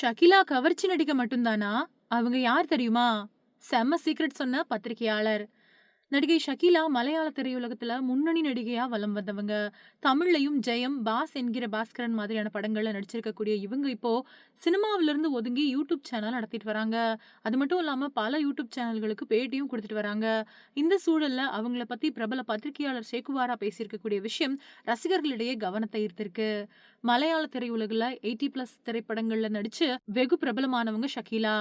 ஷகிலா கவர்ச்சி நடிக்க மட்டும்தானா? அவங்க யார் தெரியுமா? செம்ம சீக்ரெட் சொன்ன பத்திரிகையாளர். நடிகை ஷகீலா மலையாள திரையுலகத்துல முன்னணி நடிகையா வலம் வந்தவங்க. தமிழ்லயும் ஜெயம், பாஸ் என்கிற பாஸ்கரன் மாதிரியான படங்கள்ல நடிச்சிருக்கக்கூடிய இவங்க இப்போ சினிமாவிலிருந்து ஒதுங்கி யூடியூப் சேனல் நடத்திட்டு வராங்க. அது மட்டும் இல்லாம பல யூடியூப் சேனல்களுக்கு பேட்டியும் கொடுத்துட்டு வராங்க. இந்த சூழல்ல அவங்கள பத்தி பிரபல பத்திரிகையாளர் சேகுவாரா பேசியிருக்கக்கூடிய விஷயம் ரசிகர்களிடையே கவனத்தை ஈர்த்திருக்கு. மலையாள திரையுலகில் எயிட்டி பிளஸ் திரைப்படங்கள்ல நடிச்சு வெகு பிரபலமானவங்க ஷகீலா.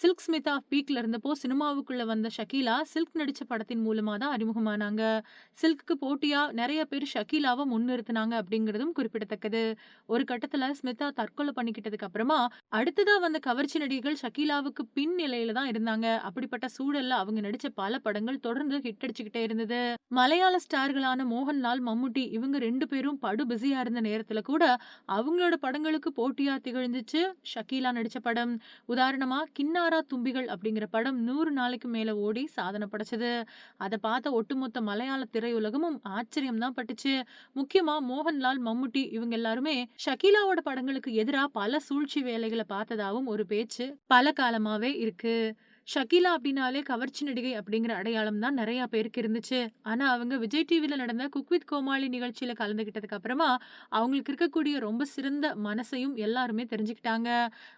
சில்க் ஸ்மிதா பீக்ல இருந்தப்போ சினிமாவுக்குள்ள வந்த ஷகீலா, சில்க் நடிச்ச படத்தின் மூலமா தான் அறிமுகமானாங்க. சில்க்கு போட்டியா நிறைய பேர் ஷக்கீலாவை முன்னிறுத்துனாங்க அப்படிங்கிறதும் குறிப்பிடத்தக்கது. ஒரு கட்டத்துல ஸ்மிதா தற்கொலை பண்ணிக்கிட்டதுக்கு அப்புறமா, அடுத்ததா வந்த கவர்ச்சி நடிகைகள் ஷகீலாவுக்கு பின் நிலையில தான் இருந்தாங்க. அப்படிப்பட்ட சூழல்ல அவங்க நடிச்ச பல படங்கள் தொடர்ந்து ஹிட் அடிச்சுக்கிட்டே இருந்தது. மலையாள ஸ்டார்களான மோகன்லால், மம்முட்டி இவங்க ரெண்டு பேரும் படு பிஸியா இருந்த நேரத்துல கூட, அவங்களோட படங்களுக்கு போட்டியா திகழ்ந்துச்சு ஷகீலா நடிச்ச படம். உதாரணமா கின்னாரா தும்பிகள் அப்படிங்கிற படம் நூறு நாளைக்கு மேல ஓடி சாதனை படைச்சது. அதை பார்த்த ஒட்டுமொத்த மலையாள திரையுலகமும் ஆச்சரியம் தான் பட்டுச்சு. முக்கியமா மோகன்லால், மம்முட்டி இவங்க எல்லாருமே ஷகீலாவோட படங்களுக்கு எதிரா பல சூழ்ச்சி வேலைகளை பார்த்ததாவும் ஒரு பேச்சு பல காலமாவே இருக்கு. ஷகீலா அப்படின்னாலே கவர்ச்சி நடிகை அப்படிங்கிற அடையாளம் தான் நிறைய பேருக்கு இருந்துச்சு. ஆனா அவங்க விஜய் டிவியில நடந்த குக் வித் கோமாளி நிகழ்ச்சியில கலந்துகிட்டதுக்கு அப்புறமா, அவங்களுக்கு இருக்கக்கூடிய ரொம்ப சிறந்த மனசையும் எல்லாருமே தெரிஞ்சுக்கிட்டாங்க.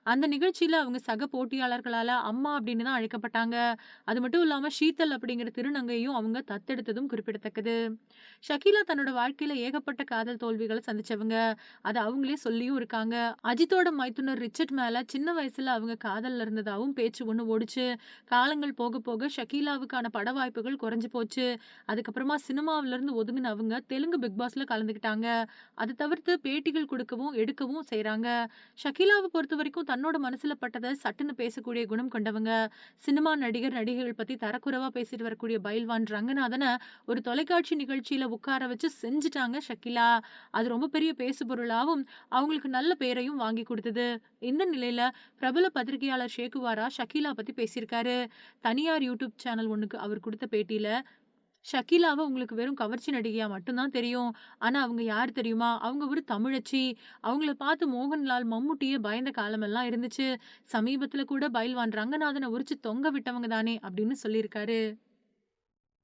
அந்த நிகழ்ச்சியில அவங்க சக போட்டியாளர்களால அம்மா அப்படின்னு தான் அழைக்கப்பட்டாங்க. அது மட்டும் இல்லாம ஷீதல் அப்படிங்கிற திருநங்கையும் அவங்க தத்தெடுத்ததும் குறிப்பிடத்தக்கது. ஷகிலா தன்னோட வாழ்க்கையில ஏகப்பட்ட காதல் தோல்விகளை சந்திச்சவங்க. அதை அவங்களே சொல்லியும் இருக்காங்க. அஜித்தோட மைத்துனர் ரிச்சர்ட் மேல சின்ன வயசுல அவங்க காதல்ல இருந்ததாகவும் பேச்சு ஒண்ணு ஓடிச்சு காலங்கள் போக போக ஷகீலாவுக்கான பட வாய்ப்புகள் குறைஞ்சு போச்சு. அதுக்கப்புறமா சினிமாவில இருந்து ஒதுங்கினவங்க தெலுங்கு பிக் பாஸ்ல கலந்துக்கிட்டாங்க. அது தவிர்த்து பேட்டிகள் கொடுக்கவும் எடுக்கவும் செய்கிறாங்க ஷக்கீலாவை பொறுத்த வரைக்கும் தன்னோட மனசுல பட்டதை சட்டுன்னு பேசக்கூடிய குணம் கொண்டவங்க. சினிமா நடிகர், நடிகைகள் பத்தி தரக்குறைவா பேசிட்டு வரக்கூடிய பயில்வான் ரங்கநாதனை ஒரு தொலைக்காட்சி நிகழ்ச்சியில உட்கார வச்சு செஞ்சுட்டாங்க ஷக்கீலா அது ரொம்ப பெரிய பேசுபொருளாவும், அவங்களுக்கு நல்ல பேரையும் வாங்கி கொடுத்தது இந்த நிலையில பிரபல பத்திரிகையாளர் ஷேக்குவாரா ஷகீலா பத்தி சொல்லியிருக்காரு தனியார் யூடியூப் சேனல் ஒன்றுக்கு அவர் கொடுத்த பேட்டியில் ஷக்கீலாவை உங்களுக்கு வெறும் கவர்ச்சி நடிகையா மட்டும்தான் தெரியும். ஆனால் அவங்க யார் தெரியுமா? அவங்க ஒரு தமிழச்சி. அவங்கள பார்த்து மோகன்லால், மம்முட்டியே பயந்த காலமெல்லாம் இருந்துச்சு. சமீபத்தில் கூட பயில்வான் ரங்கநாதனை உரிச்சு தொங்க விட்டவங்க தானே அப்படின்னு சொல்லியிருக்காரு.